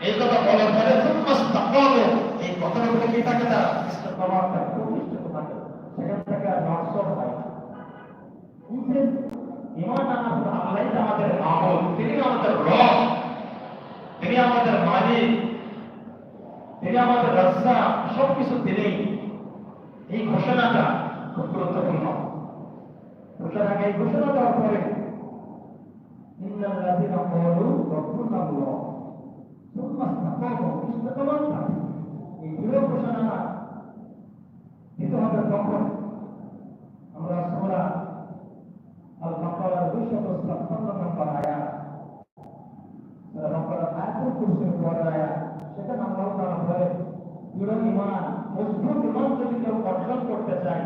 এই কথা বলার পরে এই কথার কি থাকে তারা? সেখান থেকে আর নকশন হয় না। ইমান আনার আল্লাহ আমাদের আমল। তিনি আমাদের রব। তিনি আমাদের মালিক। তিনি আমাদের রাস্তা তিনি এই ঘোষণাটা খুব গুরুত্বপূর্ণ। এই ঘোষণা দেওয়ার পরে ইসতাকামু এই দৃঢ় ঘোষণা দিতে হবে তখন। আমরা সূরা আল বাকারার 256 নম্বর আয়াত সূরা আয়াতুল কুরসির পরে আয়াত সেখানে আল্লাহ তাআলা বলেন দৃঢ় ঈমান মজবুত ঈমান যদি কেউ অর্জন করতে চায়,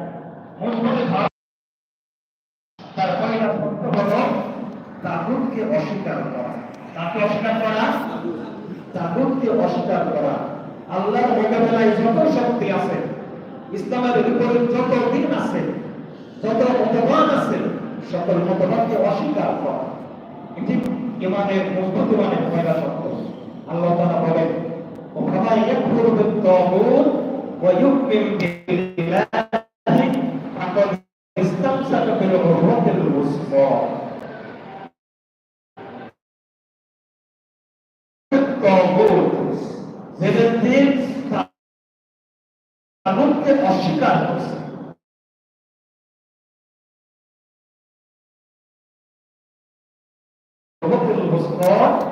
মজবুত ধারণা তার পয়লা শর্ত অস্বীকার করা। তাকে অস্বীকার করা? তাগুতকে অস্বীকার করা। আল্লাহর মোকাবেলায় যত শক্তি আছে, ইসলামের বিপরীত যত দিন আছে, যত মতবাদ আছে, সকল মতবাদকে অস্বীকার করা। এটি ইমানের মজবুত ইমানের পয়লা শর্ত আল্লাহ তাআলা বলেন ওখানে ইয়াকফুরু বিত-তাগুত ওয়া ইউমিন বিল্লাহ tağut, zemedin tağutke corpo olsun. Bakın Mustafa,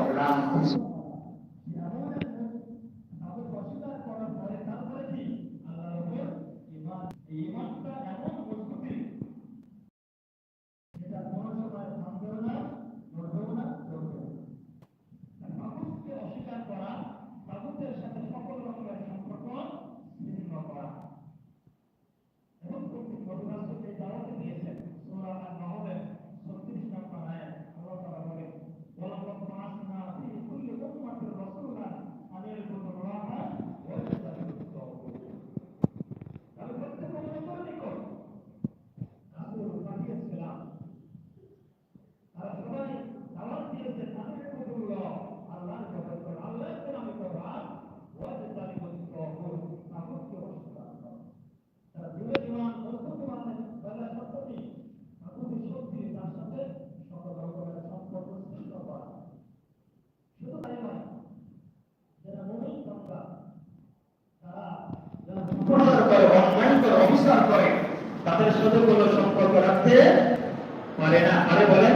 কর্তৃক দাওয়াত দিয়েছেন। সূরা আন-নাহলের 36 নম্বর আয়াত আল্লাহ তাআলা বলেন ওয়ালাকাদ বা'াসনা ফি কুল্লি উম্মাতির রাসূলান আন ইয়াবুদুল্লাহা ওয়া ইয়াজতানিবুত তাগুত তাহলে প্রত্যেক উম্মতের নিকট রাসূল পাঠিয়েছিলাম তারা সবাই দাওয়াত দিয়েছেন আন ইয়াবুদুল্লাহ আল্লাহর ইবাদত করো আল্লাহর নামে করবা ওয়া ইয়াজতানিবুত তাগুত তাগুতকে অস্বীকার করো তারা দৃঢ় ঈমান মজবুত ঈমানের বেলা সত্যি তাগুতের শক্তি তার সাথে সকল রকমের সম্পর্ক সৃষ্টি করা শুধু তাই নয় যারা মুমিন বান্দা তারা যারা প্রচার করে অন্যায় করে করে, তাদের সাথে কোনো সম্পর্ক রাখতে পারে না। আরে বলেন,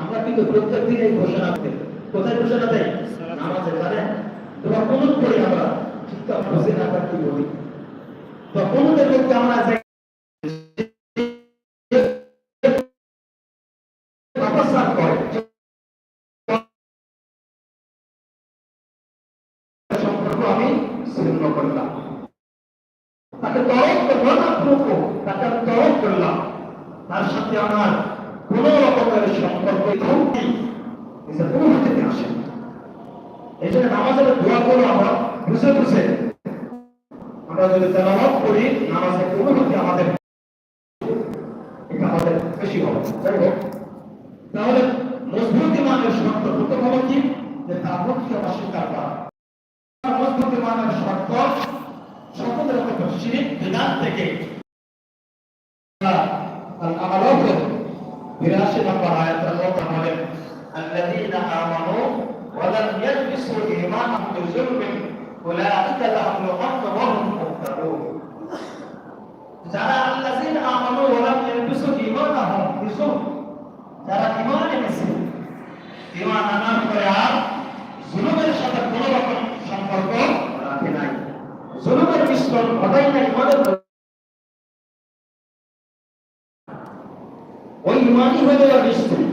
আমরা কিন্তু প্রত্যেক দিন ঘোষণা করি। কোথায় ঘোষণা দেয়? নামাজে জানেন তোমার কোন করি আমরা ঠিকঠাক বুঝি না কি বলি? তো কোনদের মধ্যে আমরা সম্পর্ক আমি ছিন্ন করলাম। তাকে তরক করলাম তাকে আমি তরক করলাম তার সাথে আমার কোন রকমের সম্পর্ক কোনো হাতে আসে এই জন্য নামাজের দোয়া করো আমরা বুঝে বুঝে আমরা যদি করি, নামাজের অনুভূতি আমাদের এটা আমাদের বেশি হবে। যাই হোক, তাহলে মজবুত ইমানের শর্ত প্রথম হলো কি? যে তাগুতকে অস্বীকার করা। শর্ত সকল রকমের শিরিক বিদাত থেকে আল-আরাফ 82 নম্বর আয়াত আল্লাহ তাআলা বলেন الذين آمنوا ولم يلبسوا إيمانهم بظلم أولئك لهم الأمن وهم مهتدون যারা আল্লাযীনা আমানু ওয়া লাম ইয়ালবিসু ঈমানাহুম বিজুলম যারা ঈমান এনেছে ঈমান আনার পরে আর হলো মিশ্রণ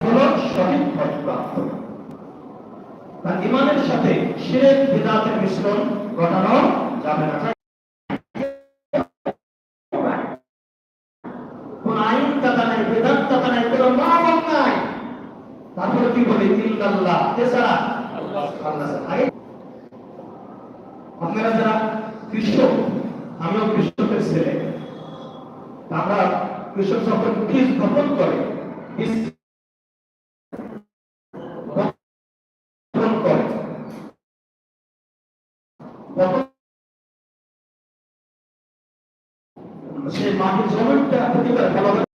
হলো সঠিক ফলপ্রাপ্ত তার ইমানের সাথে শিরেক বিদাতের মিশ্রণ ঘটানো যাবে না। কোন আইন নাই বেদাত নাই নাই। তারপরে কি বলে? এছাড়া আল্লাহ ছাড়া। আপনারা যারা কৃষক, আমিও কৃষকের ছেলে। আমরা কৃষক যখন বীজ বপন করে, বীজ করে সেই মাটির জমিটা প্রতিবার ফলাফল